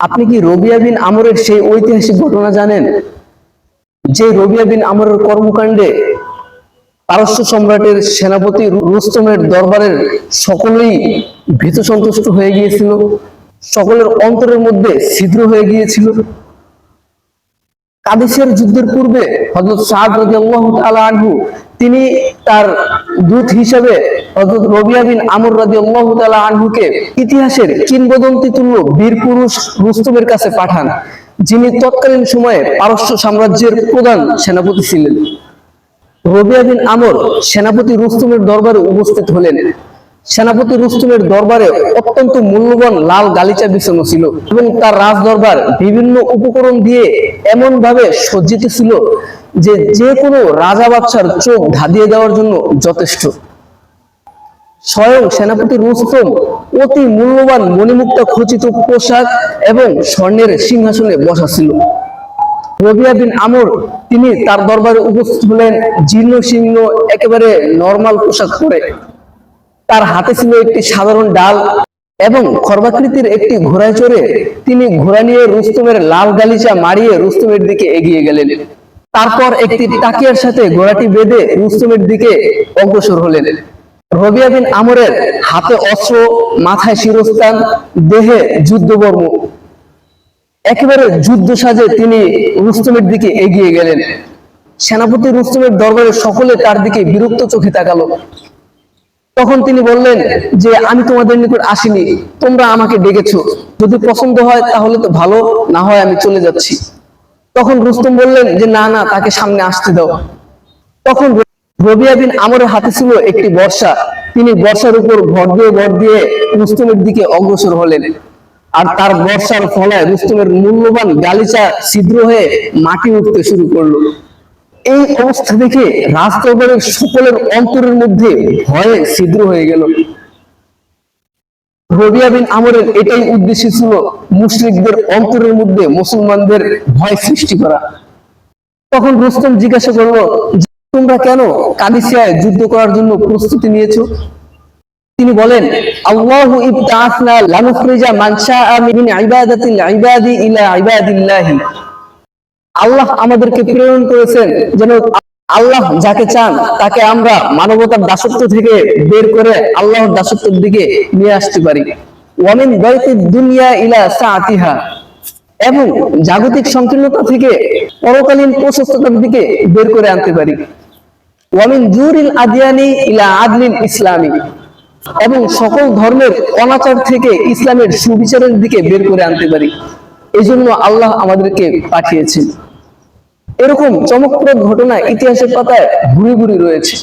আপনি কি রবিয়া বিন আমরের সেই ঐতিহাসিক ঘটনা জানেন? যে রবিয়া বিন আমরের কর্মকাণ্ডে পারস্য সম্রাটের সেনাপতি রুস্তমের দরবারের সকলেই ভীত সন্তুষ্ট হয়ে গিয়েছিল। সকলের অন্তরের মধ্যে ছিদ্র হয়ে গিয়েছিল। কাদেশের যুদ্ধের পূর্বে হজরত সাদ রাদিয়াল্লাহু তাআলা আনহু, তিনি তার দূত হিসেবে হজরত রবিয়া বিন আমর রাদিয়াল্লাহু তাআলা আনহুকে ইতিহাসের কিংবদন্তি তুল্য বীর পুরুষ রুস্তমের কাছে পাঠান, যিনি তৎকালীন সময়ে পারস্য সাম্রাজ্যের প্রধান সেনাপতি ছিলেন। রবিয়া বিন আমর সেনাপতি রুস্তমের দরবারে উপস্থিত হলেন। সেনাপতি রুস্তমের দরবারে অত্যন্ত মূল্যবান লাল গালিচা বিছানো ছিল এবং তার রাজ দরবার বিভিন্ন উপকরণ দিয়ে এমন ভাবে সজ্জিত ছিল যে যে কোনো রাজা বাচ্চার চোখ ধাঁধিয়ে দেওয়ার জন্য যথেষ্ট। স্বয়ং সেনাপতি রুস্তম অতি মূল্যবান মণিমুক্তা খচিত পোশাক এবং স্বর্ণের সিংহাসনে বসা ছিল। রবিয়া বিন আমর, তিনি তার দরবারে উপস্থিত হলেন, জীর্ণ শীর্ণ একেবারে নর্মাল পোশাক পরে। তার হাতে ছিল একটি সাধারণ ডাল এবং খর্বাকৃতির একটি ঘোড়ায় চড়ে তিনি ঘোড়া নিয়ে রুস্তমের লাল গালিচা মারিয়ে রুস্তমের দিকে এগিয়ে গেলেন। তারপর একটি টাকিয়ার সাথে ঘোড়াটি বেঁধে রুস্তমের দিকে অগ্রসর হলেন। রবিয়া বিন আমরের হাতে অস্ত্র, মাথায় শিরস্থান দেহে যুদ্ধবর্ম। একেবারে যুদ্ধ সাজে তিনি রুস্তমের দিকে এগিয়ে গেলেন। সেনাপতি রুস্তমের দরবারে সকলে তার দিকে বিরক্ত চোখে তাকালো। তখন তিনি বললেন যে, আমি তোমাদের নিকট আসিনি, তোমরা আমাকে ডেকেছো। যদি পছন্দ হয় তাহলে তো ভালো, না হয় আমি চলে যাচ্ছি। তখন রুস্তম বললেন যে, না না, তাকে সামনে আসতে দাও। তখন রবিয়া বিন আমরের হাতে ছিল একটি বর্ষা। তিনি বর্ষার উপর ভর দিয়ে ভর দিয়ে রুস্তমের দিকে অগ্রসর হলেন। আর তার বর্ষার ফলায় রুস্তমের মূল্যবান গালিচা ছিদ্র হয়ে মাটি উঠতে শুরু করল। এই অবস্থা দেখে রাজদরবারের সকলের অন্তরের মধ্যে ভয়ে ছিদ্র হয়ে গেল। রবিয়া বিন আমরের এটাই উদ্দেশ্য ছিল মুসলিকদের অন্তরের মধ্যে মুসলমানদের ভয় সৃষ্টি করা। তখন রুস্তম জিজ্ঞাসা করল তোমরা কেন কাদিসিয়ায় যুদ্ধ করার জন্য প্রস্তুতি নিয়েছো? তিনি বলেন, আল্লাহু ইবতাসনা লানুখরিজা মান শাআ মিন ইবাদাতিল ইবাদি ইলা ইবাদিল্লাহি। আল্লাহ আমাদেরকে প্রেরণ করেছেন যেন আল্লাহ যাকে চান তাকে আমরা মানবতার দাসত্ব থেকে বের করে আল্লাহর দাসত্বের দিকে নিয়ে আসতে পারি। ওয়ামিন বাইতিদ দুনিয়া ইলা সাআতিহা। এবং জাগতিক সংকীর্ণতা থেকে পরকালীন প্রশস্ততার দিকে বের করে আনতে পারি। ওয়ামিন জুরিল আদিয়ানি ইলা আদলিল ইসলামী। এবং সকল ধর্মের অনাচার থেকে ইসলামের সুবিচারের দিকে বের করে আনতে পারি। এই জন্য আল্লাহ আমাদেরকে পাঠিয়েছেন। এরকম চমকপ্রদ ঘটনা ইতিহাসের পাতায় ঘুরে ঘুরে রয়েছে।